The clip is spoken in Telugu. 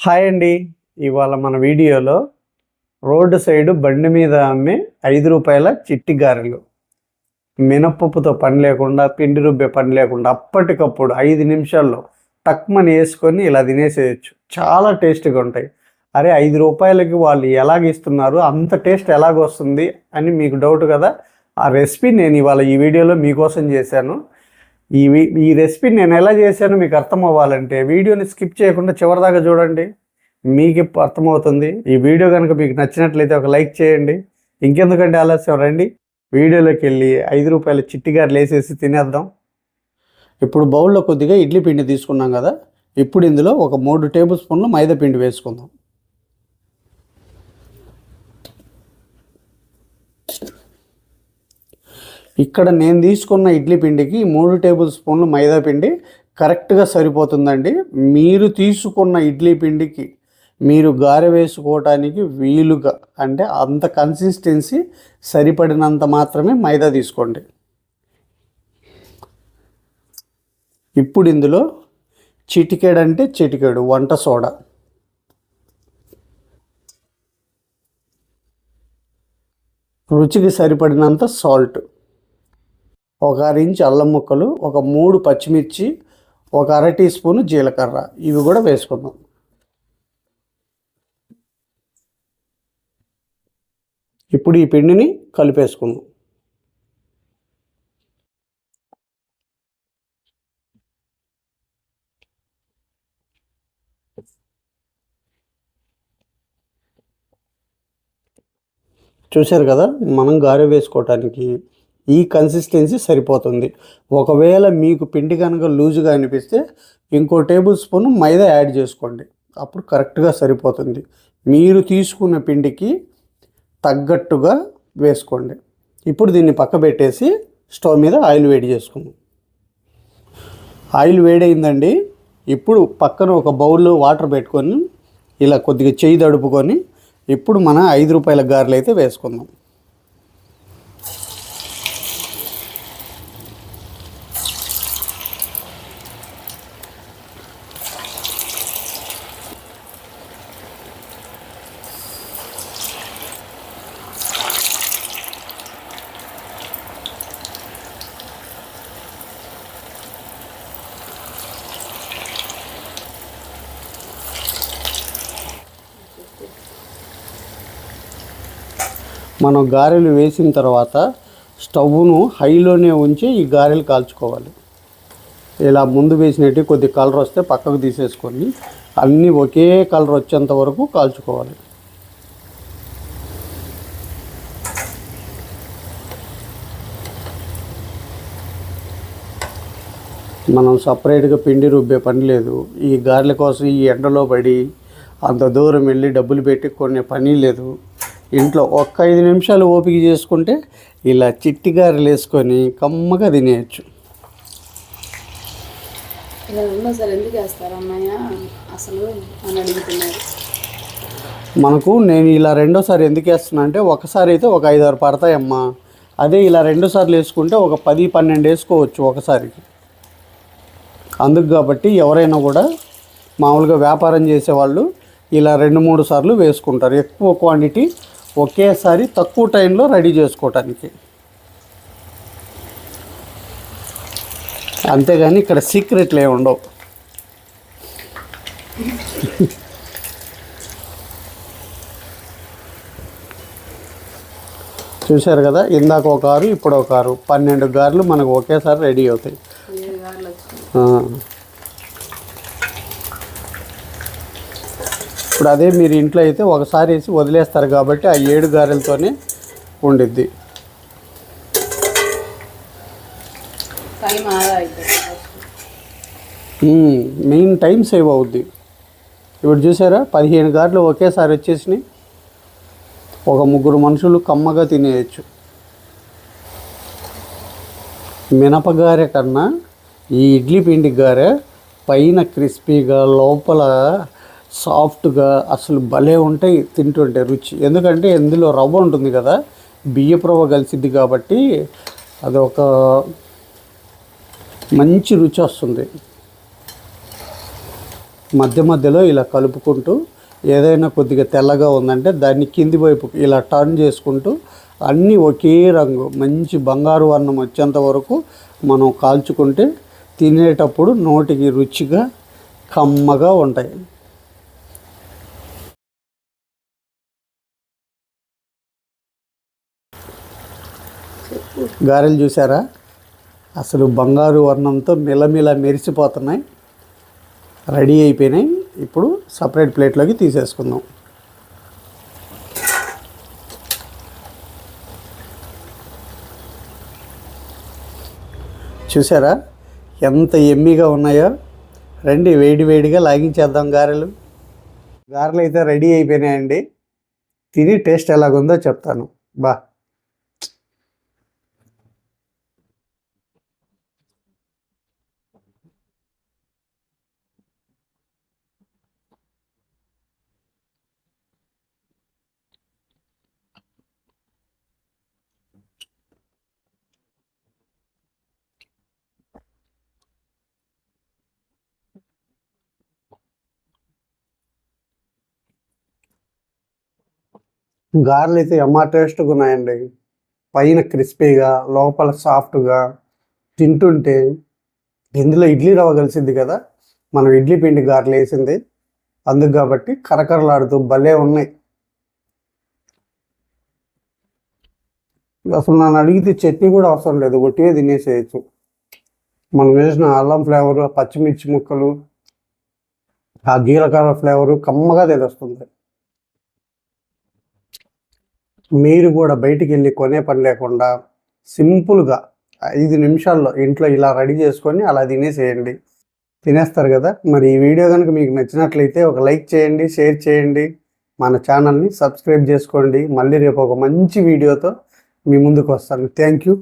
హాయ్ అండి. ఇవాళ మన వీడియోలో రోడ్డు సైడు బండి మీద అమ్మే ఐదు రూపాయల చిట్టి గారెలు. మినపప్పుతో పని లేకుండా పిండి రుబ్బే పని లేకుండా అప్పటికప్పుడు ఐదు నిమిషాల్లో టక్మని వేసుకొని ఇలా తినేసేయచ్చు. చాలా టేస్ట్గా ఉంటాయి. అరే ఐదు రూపాయలకి వాళ్ళు ఎలాగ ఇస్తున్నారు? అంత టేస్ట్ ఎలాగొస్తుంది అని మీకు డౌట్ కదా? ఆ రెసిపీ నేను ఇవాళ ఈ వీడియోలో మీకోసం చేశాను. ఈ ఈ రెసిపీ నేను ఎలా చేశానో మీకు అర్థం అవ్వాలంటే వీడియోని స్కిప్ చేయకుండా చివరిదాకా చూడండి. మీకు ఇప్పుడు అర్థమవుతుంది. ఈ వీడియో కనుక మీకు నచ్చినట్లయితే ఒక లైక్ చేయండి. ఇంకెందుకంటే ఆలస్యం రండి. వీడియోలోకి వెళ్ళి ఐదు రూపాయల చిట్టిగారులు వేసేసి తినేద్దాం. ఇప్పుడు బౌల్లో కొద్దిగా ఇడ్లీ పిండి తీసుకున్నాం కదా. ఇప్పుడు ఇందులో ఒక మూడు టేబుల్ స్పూన్లు మైదా పిండి వేసుకుందాం. ఇక్కడ నేను తీసుకున్న ఇడ్లీ పిండికి మూడు టేబుల్ స్పూన్లు మైదా పిండి కరెక్ట్గా సరిపోతుందండి. మీరు తీసుకున్న ఇడ్లీ పిండికి మీరు గారె వేసుకోవటానికి వీలుగా అంటే అంత కన్సిస్టెన్సీ సరిపడినంత మాత్రమే మైదా తీసుకోండి. ఇప్పుడు ఇందులో చిటికేడు అంటే చిటికేడు వంట సోడా. రుచికి సరిపడినంత సాల్ట్ ఒక అర ఇంచు అల్లం ముక్కలు ఒక మూడు పచ్చిమిర్చి ఒక అర టీ స్పూన్ జీలకర్ర. ఇవి కూడా వేసుకుందాం. ఇప్పుడు ఈ పిండిని కలిపేసుకుందాం. చూశారు కదా మనం గారె వేసుకోవటానికి ఈ కన్సిస్టెన్సీ సరిపోతుంది. ఒకవేళ మీకు పిండి కనుక లూజుగా అనిపిస్తే ఇంకో టేబుల్ స్పూన్ మైదా యాడ్ చేసుకోండి. అప్పుడు కరెక్ట్గా సరిపోతుంది. మీరు తీసుకున్న పిండికి తగ్గట్టుగా వేసుకోండి. ఇప్పుడు దీన్ని పక్క పెట్టేసి స్టవ్ మీద ఆయిల్ వేడి చేసుకుందాం. ఆయిల్ వేడైందండి. ఇప్పుడు పక్కన ఒక బౌల్లో వాటర్ పెట్టుకొని ఇలా కొద్దిగా చేయి తడుపుకొని ఇప్పుడు మన ఐదు రూపాయల గారెలు అయితే వేసుకుందాం. మనం గారెలు వేసిన తర్వాత స్టవ్ను హైలోనే ఉంచి ఈ గారెలు కాల్చుకోవాలి. ఇలా ముందు వేసినట్టు కొద్ది కలర్ వస్తే పక్కకు తీసేసుకొని అన్నీ ఒకే కలర్ వచ్చేంత వరకు కాల్చుకోవాలి. మనం సపరేట్గా పిండి రుబ్బే పని లేదు. ఈ గారెల కోసం ఈ ఎండలో పడి అంత దూరం వెళ్ళి డబ్బులు పెట్టి కొనే పని లేదు. ఇంట్లో ఒక్క ఐదు నిమిషాలు ఓపిక చేసుకుంటే ఇలా చిట్టి గారెలు వేసుకొని కమ్మగా తినేయచ్చు. మనకు నేను ఇలా రెండోసారి ఎందుకు వేస్తున్నా అంటే ఒకసారి అయితే ఒక ఐదు ఆరు పడతాయమ్మా. అదే ఇలా రెండు సార్లు వేసుకుంటే ఒక పది పన్నెండు వేసుకోవచ్చు ఒకసారికి అందుకు కాబట్టి ఎవరైనా కూడా మామూలుగా వ్యాపారం చేసేవాళ్ళు ఇలా రెండు మూడు సార్లు వేసుకుంటారు. ఎక్కువ క్వాంటిటీ ఒకేసారి తక్కువ టైంలో రెడీ చేసుకోవటానికి. అంతేగాని ఇక్కడ సీక్రెట్లు ఏమి ఉండవు. చూశారు కదా ఇందాక ఒక కారు ఇప్పుడు ఒక కారు. పన్నెండు గారెలు మనకు ఒకేసారి రెడీ అవుతాయి ఏడు గారులు వచ్చినాయి ఆ. ఇప్పుడు అదే మీరు ఇంట్లో అయితే ఒకసారి వేసి వదిలేస్తారు కాబట్టి ఆ ఏడు గారెలతోనే ఉండిద్ది. మెయిన్ టైం సేవ్ అవుద్ది. ఇప్పుడు చూసారా? పదిహేను గారెలు ఒకేసారి వచ్చేసినాయి. ఒక ముగ్గురు మనుషులు కమ్మగా తినేయచ్చు. మినపగారె కన్నా ఈ ఇడ్లీ పిండి గారె పైన క్రిస్పీగా లోపల సాఫ్ట్గా అసలు భలే ఉంటాయి తింటుంటే రుచి. ఎందుకంటే ఇందులో రవ్వ ఉంటుంది కదా బియ్యపు రవ్వ కలిసిద్ది కాబట్టి అదొక మంచి రుచి వస్తుంది. మధ్య మధ్యలో ఇలా కలుపుకుంటూ ఏదైనా కొద్దిగా తెల్లగా ఉందంటే దాన్ని కింది వైపు ఇలా టర్న్ చేసుకుంటూ అన్నీ ఒకే రంగు మంచి బంగారు వర్ణం వచ్చేంత వరకు మనం కాల్చుకుంటే తినేటప్పుడు నోటికి రుచిగా కమ్మగా ఉంటాయి. గారెలు చూసారా? అసలు బంగారు వర్ణంతో మిలమిల మెరిసిపోతున్నాయి. రెడీ అయిపోయినాయి. ఇప్పుడు సపరేట్ ప్లేట్లోకి తీసేసుకుందాం. చూసారా? ఎంత ఎమ్మిగా ఉన్నాయో. రండి వేడి వేడిగా లాగించేద్దాం గారెలు. గారెలు అయితే రెడీ అయిపోయినాయండి. తిని టేస్ట్ ఎలాగుందో చెప్తాను. బా. గారెలు అయితే ఎమ్మ టేస్ట్గా ఉన్నాయండి. పైన క్రిస్పీగా లోపల సాఫ్ట్గా తింటుంటే ఇందులో ఇడ్లీ రవ్వ కలిసింది కదా మనం ఇడ్లీ పిండి గారెలు వేసింది. అందుకు కాబట్టి కరకరలాడుతూ భలే ఉన్నాయి. అసలు నన్ను అడిగితే చట్నీ కూడా అవసరం లేదు ఒట్టివే తినేసేయచ్చు. మనం వేసిన అల్లం ఫ్లేవరు పచ్చిమిర్చి ముక్కలు ఆ జీలకర్ర ఫ్లేవరు కమ్మగా తెలుస్తుంది. మీరు కూడా బయటికి వెళ్ళి కొనే పని లేకుండా సింపుల్గా ఐదు నిమిషాల్లో ఇంట్లో ఇలా రెడీ చేసుకొని అలా తినేసేయండి. తినేస్తారు కదా? మరి ఈ వీడియో కనుక మీకు నచ్చినట్లయితే ఒక లైక్ చేయండి షేర్ చేయండి మన ఛానల్ని సబ్స్క్రైబ్ చేసుకోండి. మళ్ళీ రేపు ఒక మంచి వీడియోతో మీ ముందుకు వస్తాను. Thank you.